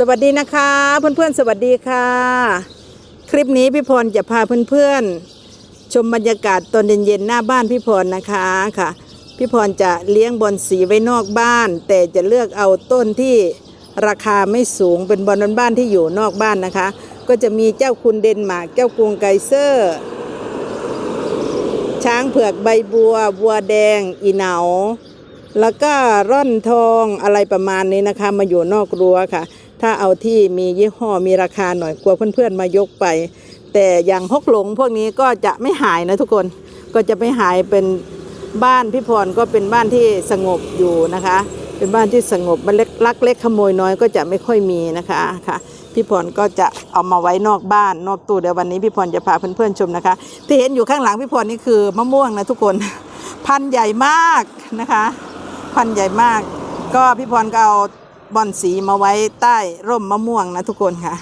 สวัสดีนะคะเพื่อนๆสวัสดีค่ะ คลิปนี้พี่พรจะพาเพื่อนๆชมบรรยากาศตอนเย็นๆหน้าบ้านพี่พรนะคะค่ะพี่พรจะเลี้ยงบอลสีไว้นอกบ้าน แต่จะเลือกเอาต้นที่ราคาไม่สูงเป็นบอลบ้านที่อยู่นอกบ้านนะคะ ก็จะมีเจ้าคุณเดนมาร์กเจ้ากรุงไกเซอร์ ช้างเผือกใบบัวบัวแดง อีเหนาแล้วก็ร่อนทองอะไรประมาณนี้นะคะ มาอยู่นอกรั้วค่ะ ถ้าเอาที่มียี่ห้อมีราคาหน่อยกลัวเพื่อนๆมายกไป แต่อย่างฮกหลงพวกนี้ก็จะไม่หายนะทุกคนก็จะไม่หายเป็นบ้านพี่พรก็เป็นบ้านที่สงบอยู่นะคะ เป็นบ้านที่สงบมันเล็กลักเล็กขโมยน้อยก็จะไม่ค่อยมีนะคะค่ะพี่พรก็จะเอามาไว้นอกบ้านนอกตู้เดี๋ยววันนี้พี่พรจะพาเพื่อนๆชมนะคะ ที่เห็นอยู่ข้างหลังพี่พรนี่คือมะม่วงนะทุกคนพันใหญ่มากนะคะ พันใหญ่มาก ก็พี่พรก็เอา บอนสีมาไว้ใต้ร่มมะม่วงนะทุกคนค่ะ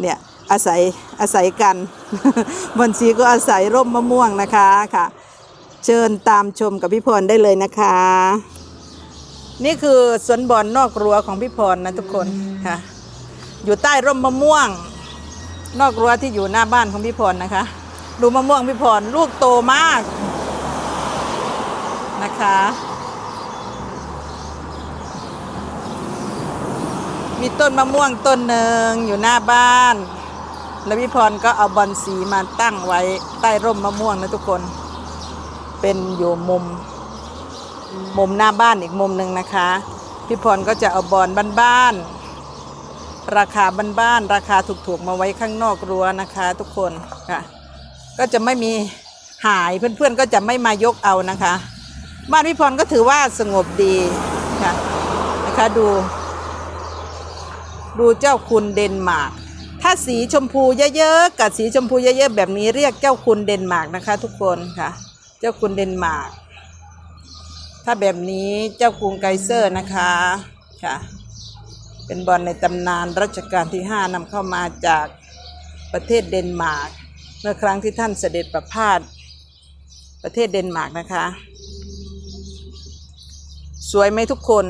เนี่ยอาศัยอาศัยกันบอนสีก็อาศัยร่มมะม่วงนะคะค่ะ เชิญตามชมกับพี่พรได้เลยนะคะ นี่คือสวนบอลนอกรั้วของพี่พรนะทุกคนค่ะ อยู่ใต้ร่มมะม่วง นอกรั้วที่อยู่หน้าบ้านของพี่พรนะคะ ดูมะม่วงพี่พรลูกโตมากนะคะ มีต้นมะม่วงต้นหนึ่งอยู่หน้าบ้านแล้วพี่พรก็เอาบอลสีมาตั้งไว้ใต้ร่มมะม่วงนะทุกคน เป็นอยู่มุม มุมหน้าบ้านอีกมุมหนึ่งนะคะ พี่พรก็จะเอาบอลบ้านๆราคาบ้านๆราคาถูกๆมาไว้ข้างนอกรั้วนะคะ ทุกคนค่ะ ก็จะไม่มีหายเพื่อนๆก็จะไม่มายกเอานะคะ บ้านพี่พรก็ถือว่าสงบดีค่ะนะคะดู ดูเจ้าคุณเดนมาร์กถ้าสีชมพูเยอะๆกับสีชมพูเยอะๆแบบนี้เรียกเจ้าคุณเดนมาร์กนะคะ ทุกคนค่ะ เจ้าคุณเดนมาร์กถ้าแบบนี้เจ้ากรุงไกเซอร์นะคะค่ะ เป็นบอลในตำนานรัชกาลที่ 5นำเข้ามาจากประเทศเดนมาร์กเมื่อครั้งที่ท่านเสด็จประพาสประเทศเดนมาร์กนะคะ สวยไหมทุกคน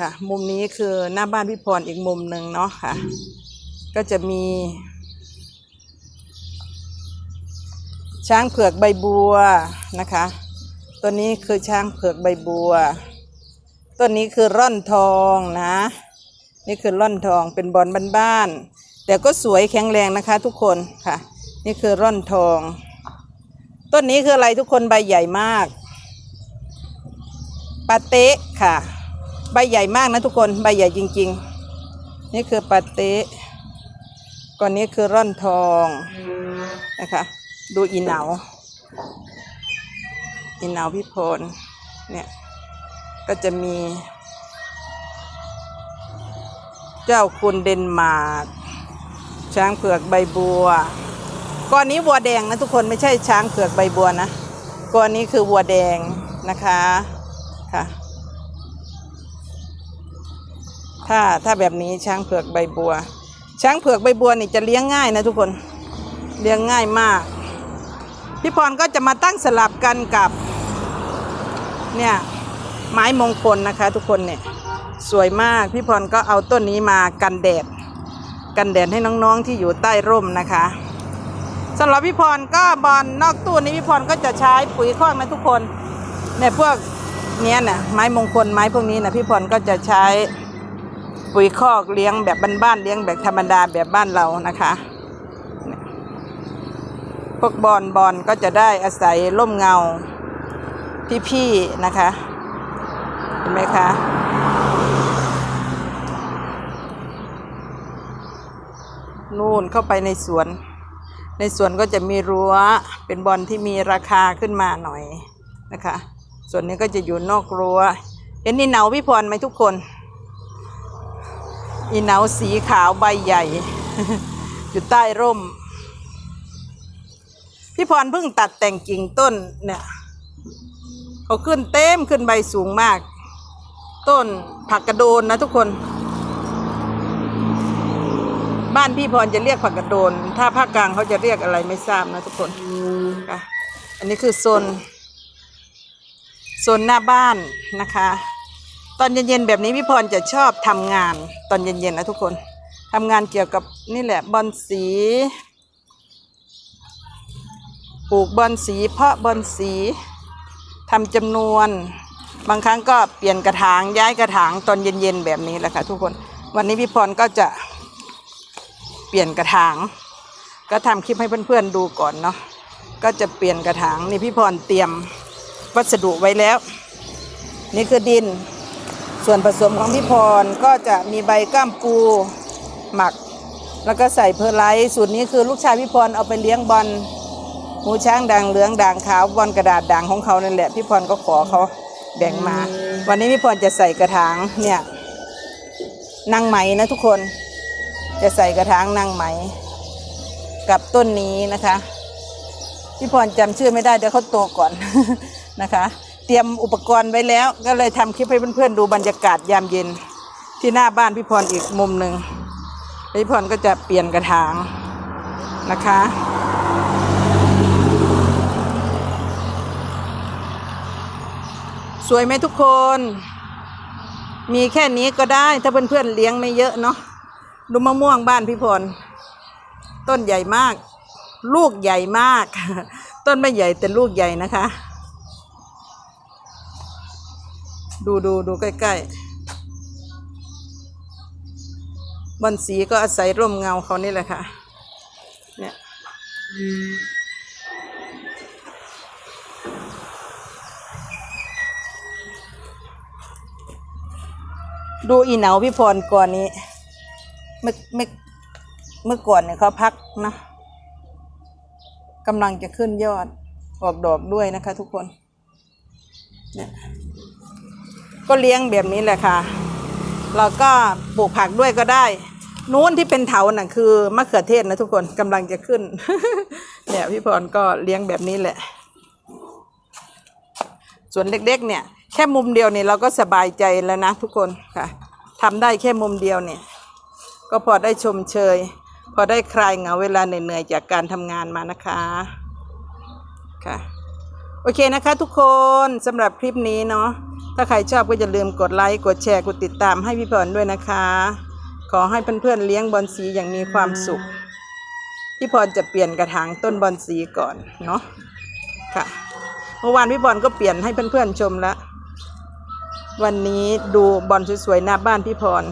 ค่ะ มุมนี้คือหน้าบ้านพี่พรอีกมุมหนึ่งเนาะค่ะ ก็จะมี ช้างเผือกใบบัวนะคะ ตัวนี้คือช้างเผือกใบบัว ต้นนี้คือร่อนทองนะ นี่คือร่อนทองเป็นบอลบ้านๆแต่ก็สวยแข็งแรงนะคะทุกคนค่ะ นี่คือร่อนทอง ต้นนี้คืออะไรทุกคนใบใหญ่มากปาเต๊ะค่ะ ใบใหญ่มากนะทุกคนใบใหญ่จริง ๆ นี่คือปาเต๊ะก่อนนี้คือร่อนทองนะคะ ดูอีเหนาอีเหนาพี่พลเนี่ยก็จะมี เจ้าคุณเดนมาร์กช้างเผือกใบบัวก้อนนี้วัวแดงนะทุกคนไม่ใช่ช้างเผือกใบบัวนะก้อนนี้คือวัวแดงนะคะค่ะ ถ้าถ้าแบบนี้ช้างเผือกใบบัว ช้างเผือกใบบัวนี่จะเลี้ยงง่ายนะทุกคนเลี้ยงง่ายมาก พี่พรก็จะมาตั้งสลับกันกับเนี่ยไม้มงคลนะคะ ทุกคนเนี่ยสวยมากพี่พรก็เอาต้นนี้มากันแดด กันแดดให้น้องๆที่อยู่ใต้ร่มนะคะสำหรับพี่พรก็บอลนอกตู้นี้พี่พรก็จะใช้ปุ๋ยคอกนะทุกคนเนี่ยพวกเนี้ยน่ะไม้มงคลไม้พวกนี้นะพี่พรก็จะใช้ ปุ๋ยคอกเลี้ยงแบบบ้านๆเลี้ยงแบบธรรมดาแบบบ้านเรานะคะพวกบอลบอลก็จะได้อาศัยร่มเงาพี่ๆนะคะ เห็นไหมคะนู่นเข้าไปในสวน ในสวนก็จะมีรั้วเป็นบอลที่มีราคาขึ้นมาหน่อยนะคะ ส่วนนี้ก็จะอยู่นอกรั้วเห็นนี่เหนาพี่พรไหมทุกคน อีเหนาสีขาวใบใหญ่ อยู่ใต้ร่ม พี่พรเพิ่งตัดแต่งกิ่งต้นเนี่ยเขาขึ้นเต็มขึ้นใบสูงมาก ต้นผักกระโดนนะทุกคน บ้านพี่พรจะเรียกผักกระโดน ถ้าภาคกลางเขาจะเรียกอะไรไม่ทราบนะทุกคนค่ะอันนี้คือโซนโซนหน้าบ้านนะคะ ตอนเย็นๆแบบนี้พี่พรจะชอบทำงานตอนเย็นๆนะทุกคนทำงานเกี่ยวกับนี่แหละบอลสีปลูกบอลสีเพาะบอลสีทำจำนวน บางครั้งก็เปลี่ยนกระถางย้ายกระถางตอนเย็นๆแบบนี้แหละค่ะทุกคน วันนี้พี่พรก็จะเปลี่ยนกระถาง ก็ทำคลิปให้เพื่อนๆดูก่อนเนาะก็จะเปลี่ยนกระถางนี่พี่พรเตรียมวัสดุไว้แล้ว นี่คือดิน ส่วนผสมของพี่พรก็จะมีใบก้ามปูหมัก แล้วก็ใส่เพอร์ไลท์สูตรนี้คือลูกชายพี่พรเอาไปเลี้ยงบอลหูช้างด่างเหลืองด่างขาวบอลกระดาษด่างของเขานั่นแหละพี่พรก็ขอเขาแบ่งมา วันนี้พี่พรจะใส่กระถางเนี่ยนางไหมนะทุกคนจะใส่กระถางนางไหม กับต้นนี้นะคะพี่พรจำชื่อไม่ได้เดี๋ยวเขาโตก่อนนะคะ เตรียมอุปกรณ์ไว้แล้ว ก็เลยทำคลิปให้เพื่อนๆดูบรรยากาศยามเย็น ที่หน้าบ้านพี่พรอีกมุมหนึ่งพี่พรก็จะเปลี่ยนกระถางนะคะ สวยไหมทุกคน มีแค่นี้ก็ได้ถ้าเพื่อนๆเลี้ยงไม่เยอะเนาะดูมะม่วงบ้านพี่พรต้นใหญ่มาก ลูกใหญ่มาก ต้นไม่ใหญ่แต่ลูกใหญ่นะคะ ดูดูดูใกล้ๆบอนสีก็อาศัยร่มเงาเขานี่แหละค่ะ เนี่ยดูอีเหนาพี่พรก่อนนี้ เมื่อเมื่อเมื่อก่อนเนี่ยเขาพักนะกำลังจะขึ้นยอดออกดอกด้วยนะคะทุกคนเนี่ย ก็เลี้ยงแบบนี้แหละค่ะเราก็ปลูกผักด้วยก็ได้นู้นที่เป็นเถาน่ะคือมะเขือเทศนะทุกคนกำลังจะขึ้นเนี่ยพี่พรก็เลี้ยงแบบนี้แหละ ส่วนเล็กๆเนี่ย แค่มุมเดียวเนี่ยเราก็สบายใจแล้วนะทุกคนค่ะทำได้แค่มุมเดียวเนี่ย ก็พอได้ชมเชย พอได้คลายเหงาเวลาเหนื่อยๆจากการทำงานมานะคะค่ะ โอเคนะคะทุกคนสำหรับคลิปนี้เนาะ ถ้าใครชอบก็อย่าลืมกดไลค์ กดแชร์ กดติดตามให้พี่พรด้วยนะคะ ขอให้เพื่อนๆเลี้ยงบอลสีอย่างมีความสุข พี่พรจะเปลี่ยนกระถางต้นบอลสีก่อนเนาะ ค่ะ เมื่อวานพี่บอลก็เปลี่ยนให้เพื่อนๆชมแล้ววันนี้ดูบอลสวยๆหน้าบ้านพี่พร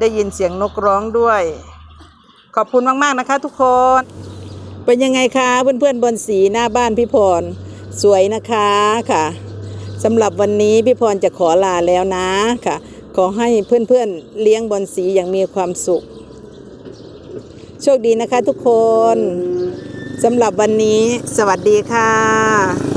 ได้ยินเสียงนกร้องด้วย ขอบคุณมากๆนะคะ ทุกคน เป็นยังไงคะเพื่อนๆบอลสีหน้าบ้านพี่พร สวยนะคะค่ะ สำหรับวันนี้พี่พรจะขอลาแล้วนะค่ะ ขอให้เพื่อนๆเลี้ยงบอลสีอย่างมีความสุข โชคดีนะคะทุกคนสำหรับวันนี้ สวัสดีค่ะ